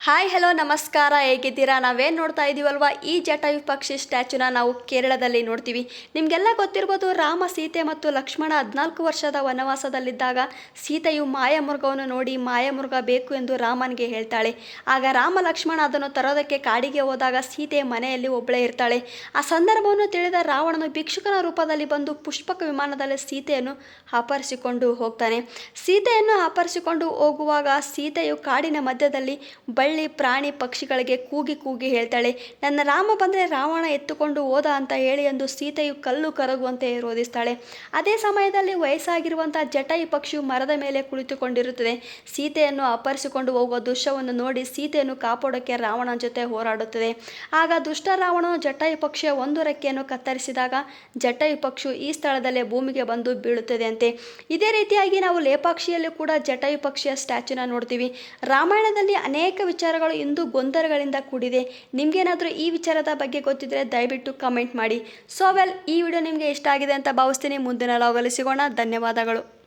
Hi, hello, ನಮಸ್ಕಾರ. ಹೇಗಿದ್ದೀರಾ? ನಾವೇನು ನೋಡ್ತಾ ಇದ್ದೀವಲ್ವ ಈ ಜಟಾಯು ಪಕ್ಷಿ ಸ್ಟ್ಯಾಚುನ ನಾವು ಕೇರಳದಲ್ಲಿ ನೋಡ್ತೀವಿ. ನಿಮಗೆಲ್ಲ ಗೊತ್ತಿರ್ಬೋದು, ರಾಮ, ಸೀತೆ ಮತ್ತು ಲಕ್ಷ್ಮಣ ಹದಿನಾಲ್ಕು ವರ್ಷದ ವನವಾಸದಲ್ಲಿದ್ದಾಗ ಸೀತೆಯು ಮಾಯಮೃಗವನ್ನು ನೋಡಿ ಮಾಯಮೃಗ ಬೇಕು ಎಂದು ರಾಮನಿಗೆ ಹೇಳ್ತಾಳೆ. ಆಗ ರಾಮ, ಲಕ್ಷ್ಮಣ ಅದನ್ನು ತರೋದಕ್ಕೆ ಕಾಡಿಗೆ ಹೋದಾಗ ಸೀತೆ ಮನೆಯಲ್ಲಿ ಒಬ್ಬಳೇ ಇರ್ತಾಳೆ. ಆ ಸಂದರ್ಭವನ್ನು ತಿಳಿದ ರಾವಣನು ಭಿಕ್ಷುಕನ ರೂಪದಲ್ಲಿ ಬಂದು ಪುಷ್ಪಕ ವಿಮಾನದಲ್ಲಿ ಸೀತೆಯನ್ನು ಅಪಹರಿಸಿಕೊಂಡು ಹೋಗ್ತಾನೆ. ಸೀತೆಯನ್ನು ಅಪಹರಿಸಿಕೊಂಡು ಹೋಗುವಾಗ ಸೀತೆಯು ಕಾಡಿನ ಮಧ್ಯದಲ್ಲಿ ಬಳ್ಳಿ ಪ್ರಾಣಿ ಪಕ್ಷಿಗಳಿಗೆ ಕೂಗಿ ಕೂಗಿ ಹೇಳ್ತಾಳೆ, ನನ್ನ ರಾಮ ಬಂದರೆ ರಾವಣ ಎತ್ತುಕೊಂಡು ಹೋದ ಅಂತ ಹೇಳಿ ಎಂದು ಸೀತೆಯು ಕಲ್ಲು ಕರಗುವಂತೆ ರೋಧಿಸ್ತಾಳೆ. ಅದೇ ಸಮಯದಲ್ಲಿ ವಯಸ್ಸಾಗಿರುವಂಥ ಜಟಾಯಿ ಪಕ್ಷಿಯು ಮರದ ಮೇಲೆ ಕುಳಿತುಕೊಂಡಿರುತ್ತದೆ. ಸೀತೆಯನ್ನು ಅಪಹರಿಸಿಕೊಂಡು ಹೋಗುವ ದೃಶ್ಯವನ್ನು ನೋಡಿ ಸೀತೆಯನ್ನು ಕಾಪಾಡೋಕ್ಕೆ ರಾವಣನ ಜೊತೆ ಹೋರಾಡುತ್ತದೆ. ಆಗ ದುಷ್ಟ ರಾವಣನು ಜಟಾಯು ಪಕ್ಷಿಯ ಒಂದು ರೆಕ್ಕೆಯನ್ನು ಕತ್ತರಿಸಿದಾಗ ಜಟಾಯು ಪಕ್ಷಿಯು ಈ ಸ್ಥಳದಲ್ಲೇ ಭೂಮಿಗೆ ಬಂದು ಬೀಳುತ್ತದೆ ಅಂತೆ ಇದೇ ರೀತಿಯಾಗಿ ನಾವು ಲೇಪಾಕ್ಷಿಯಲ್ಲೂ ಕೂಡ ಜಟಾಯು ಪಕ್ಷಿಯ ಸ್ಟ್ಯಾಚುನ ನೋಡ್ತೀವಿ. ರಾಮಾಯಣದಲ್ಲಿ ಅನೇಕ ವಿಚಾರಗಳು ಇಂದು ಗೊಂದಲಗಳಿಂದ ಕೂಡಿದೆ. ನಿಮಗೇನಾದರೂ ಈ ವಿಚಾರದ ಬಗ್ಗೆ ಗೊತ್ತಿದ್ದರೆ ದಯವಿಟ್ಟು ಕಮೆಂಟ್ ಮಾಡಿ. ಸೊ, ವೆಲ್, ಈ ವಿಡಿಯೋ ನಿಮಗೆ ಇಷ್ಟ ಆಗಿದೆ ಅಂತ ಭಾವಿಸ್ತೀನಿ. ಮುಂದಿನ ಲಾಗಲ್ಲಿ ಸಿಗೋಣ. ಧನ್ಯವಾದಗಳು.